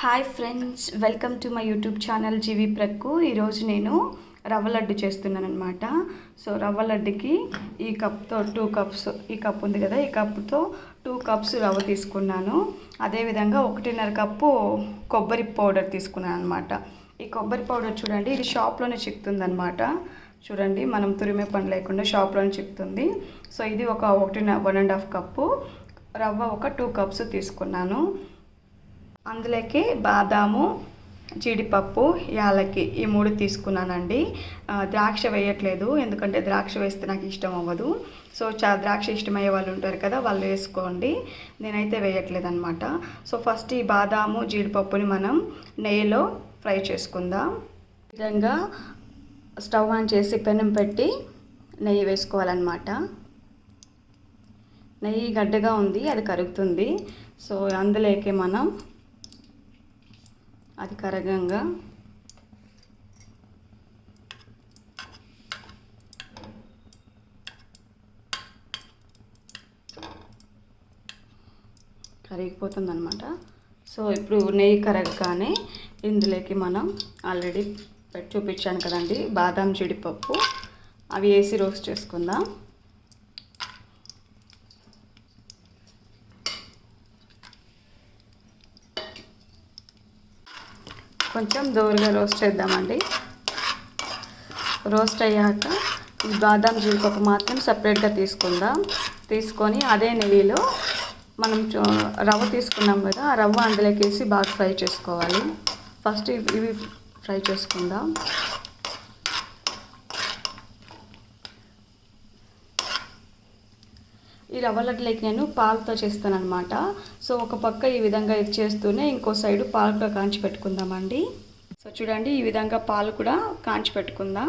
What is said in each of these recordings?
Hi friends welcome to my YouTube channel జీవి ప్రక్కు ఈరోజు నేను రవ్వ లడ్డు చేస్తున్నాను అనమాట సో రవ్వ లడ్డుకి ఈ కప్తో టూ కప్స్ ఈ కప్ ఉంది కదా ఈ కప్తో టూ కప్స్ రవ్వ తీసుకున్నాను. అదేవిధంగా ఒకటిన్నర కప్పు కొబ్బరి పౌడర్ తీసుకున్నాను అనమాట ఈ కొబ్బరి పౌడర్ చూడండి ఇది షాప్లోనే చిక్కుతుందనమాట చూడండి మనం తురిమే పని లేకుండా షాప్లోనే చిక్కుతుంది సో ఇది ఒక ఒకటిన్నర వన్ అండ్ హాఫ్ కప్పు రవ్వ ఒక టూ కప్స్ తీసుకున్నాను. అందులోకి బాదాము జీడిపప్పు యాలకి ఈ మూడు తీసుకున్నానండి. ద్రాక్ష వేయట్లేదు ఎందుకంటే ద్రాక్ష వేస్తే నాకు ఇష్టం అవ్వదు. సో చా ద్రాక్ష ఇష్టమయ్యే వాళ్ళు ఉంటారు కదా వాళ్ళు వేసుకోండి. నేనైతే వేయట్లేదు అనమాట సో ఫస్ట్ ఈ బాదాము జీడిపప్పుని మనం నెయ్యిలో ఫ్రై చేసుకుందాం. విధంగా స్టవ్ ఆన్ చేసి పెనం పెట్టి నెయ్యి వేసుకోవాలన్నమాట. నెయ్యి గడ్డగా ఉంది అది కరుగుతుంది. సో అందులోకి మనం అది కరగంగా కరిగిపోతుంది అనమాట సో ఇప్పుడు నెయ్యి కరగగానే ఇందులోకి మనం ఆల్రెడీ పెట్టి చూపించాను కదండి బాదాం జీడిపప్పు. అవి వేసి రోస్ట్ చేసుకుందాం. కొంచెం దోరగా రోస్ట్ చేద్దామండి. రోస్ట్ అయ్యాక ఈ బాదాం జీడిపప్పు మాత్రం సపరేట్గా తీసుకుందాం. తీసుకొని అదే నెయ్యిలో మనం రవ్వ తీసుకున్నాం కదా ఆ రవ్వ అందులోకి వేసి బాగా ఫ్రై చేసుకోవాలి. ఫస్ట్ ఇవి ఫ్రై చేసుకుందాం. ఈ రవ్వ లడ్డులకి నేను పాలతో చేస్తాను అనమాట సో ఒక పక్క ఈ విధంగా ఇది చేస్తూనే ఇంకో సైడు పాలు కూడా కాంచి పెట్టుకుందామండి. సో చూడండి ఈ విధంగా పాలు కూడా కాంచి పెట్టుకుందాం.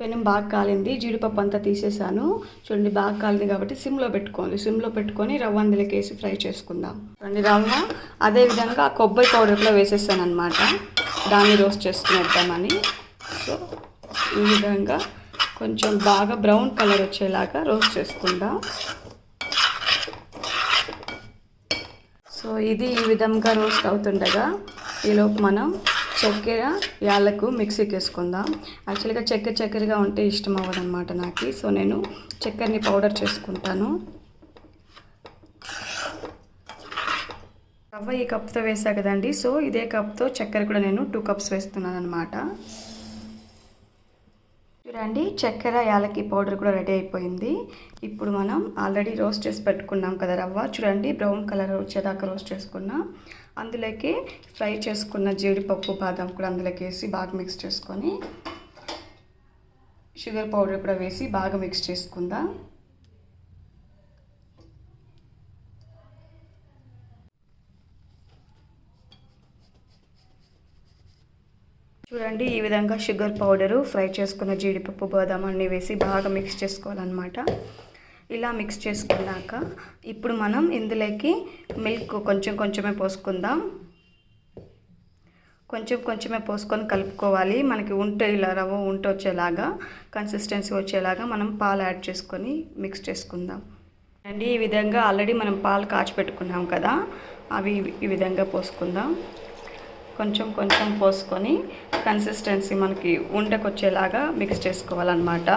పెనం బాగా కాలింది జీడిపప్పు అంతా తీసేసాను. చూడండి బాగా కాలింది కాబట్టి సిమ్లో పెట్టుకోండి సిమ్లో పెట్టుకొని రవ్వ అందులోకి వేసి ఫ్రై చేసుకుందాం. చూడండి రవ్వ. అదే విధంగా కొబ్బరి పౌడర్ కూడా వేసేసాను అనమాట దాన్ని రోస్ట్ చేసుకునేద్దామని సో ఈ విధంగా కొంచెం బాగా బ్రౌన్ కలర్ వచ్చేలాగా రోస్ట్ చేసుకుందాం. సో ఇది ఈ విధంగా రోస్ట్ అవుతుండగా ఈలోపు మనం చక్కెర యాలకు మిక్సీకి వేసుకుందాం యాక్చువల్గా చక్కెర చక్కెరగా ఉంటే ఇష్టం అవ్వదన్నమాట నాకు. సో నేను చక్కెరని పౌడర్ చేసుకుంటాను. రవ్వ ఈ కప్తో వేసా కదండి. సో ఇదే కప్తో చక్కెర కూడా నేను టూ కప్స్ వేస్తున్నాను అనమాట చూడండి చక్కెర యాలకి పౌడర్ కూడా రెడీ అయిపోయింది. ఇప్పుడు మనం ఆల్రెడీ రోస్ట్ చేసి పెట్టుకున్నాం కదా రవ్వ. చూడండి బ్రౌన్ కలర్ వచ్చేదాకా రోస్ట్ చేసుకున్నాం. అందులోకి ఫ్రై చేసుకున్న జీడిపప్పు బాదం కూడా అందులోకి వేసి బాగా మిక్స్ చేసుకొని షుగర్ పౌడర్ కూడా వేసి బాగా మిక్స్ చేసుకుందాం. చూడండి ఈ విధంగా షుగర్ పౌడరు ఫ్రై చేసుకున్న జీడిపప్పు బాదం అన్నీ వేసి బాగా మిక్స్ చేసుకోవాలన్నమాట. ఇలా మిక్స్ చేసుకున్నాక ఇప్పుడు మనం ఇందులోకి మిల్క్ కొంచెం కొంచెమే పోసుకుందాం. కొంచెం కొంచెమే పోసుకొని కలుపుకోవాలి. మనకి ఉంట ఇలా రవ్వ ఉంట వచ్చేలాగా కన్సిస్టెన్సీ వచ్చేలాగా మనం పాలు యాడ్ చేసుకొని మిక్స్ చేసుకుందాం. అండి ఈ విధంగా ఆల్రెడీ మనం పాలు కాచిపెట్టుకున్నాం కదా అవి ఈ విధంగా పోసుకుందాం. కొంచెం కొంచెం పోసుకొని కన్సిస్టెన్సీ మనకి ఉండకొచ్చేలాగా మిక్స్ చేసుకోవాలన్నమాట.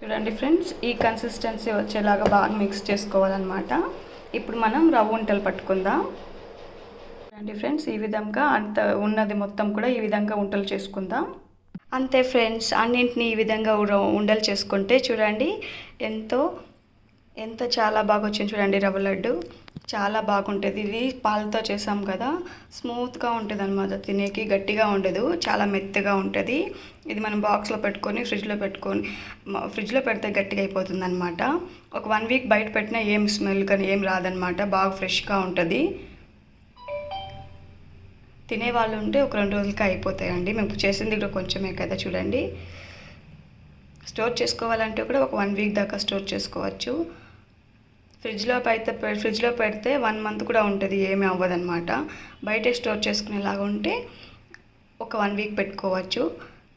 చూడండి ఫ్రెండ్స్ ఈ కన్సిస్టెన్సీ వచ్చేలాగా బాగా మిక్స్ చేసుకోవాలన్నమాట. ఇప్పుడు మనం రవ్వ ఉంటలు పట్టుకుందాం. చూడండి ఫ్రెండ్స్ ఈ విధంగా అంత ఉన్నది మొత్తం కూడా ఈ విధంగా ఉంటలు చేసుకుందాం. అంతే ఫ్రెండ్స్ అన్నింటినీ ఈ విధంగా ఉండలు చేసుకుంటే చూడండి ఎంతో ఎంత చాలా బాగా వచ్చింది చూడండి రవ్వ లడ్డు. చాలా బాగుంటుంది. ఇది పాలతో చేసాం కదా. స్మూత్గా ఉంటుంది అనమాట తినేకి గట్టిగా ఉండదు. చాలా మెత్తగా ఉంటుంది. ఇది మనం బాక్స్లో పెట్టుకొని ఫ్రిడ్జ్లో పెట్టుకొని ఫ్రిడ్జ్లో పెడితే గట్టిగా అయిపోతుంది అనమాట ఒక వన్ వీక్ బయట పెట్టినా ఏం స్మెల్ కానీ ఏం రాదనమాట బాగా ఫ్రెష్గా ఉంటుంది. తినేవాళ్ళు ఉంటే ఒక రెండు రోజులకి అయిపోతాయండి. మేము చేసింది కూడా కొంచెమే కదా చూడండి. స్టోర్ చేసుకోవాలంటే కూడా ఒక వన్ వీక్ దాకా స్టోర్ చేసుకోవచ్చు. ఫ్రిడ్జ్లో అయితే పె- ఫ్రిడ్జ్లో పెడితే వన్ మంత్ కూడా ఉంటుంది ఏమీ అవ్వదన్నమాట. బయట స్టోర్ చేసుకునేలాగా ఉంటే ఒక వన్ వీక్ పెట్టుకోవచ్చు.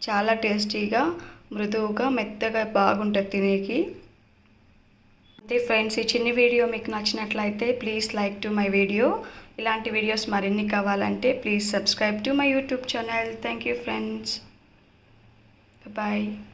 చాలా టేస్టీగా మృదువుగా మెత్తగా బాగుంటుంది తినేకి. అంతే ఫ్రెండ్స్ ఈ చిన్ని వీడియో మీకు నచ్చినట్లయితే please like to my video. ఇలాంటి వీడియోస్ మరిన్ని కావాలంటే please subscribe to my YouTube channel. Thank you friends. Bye.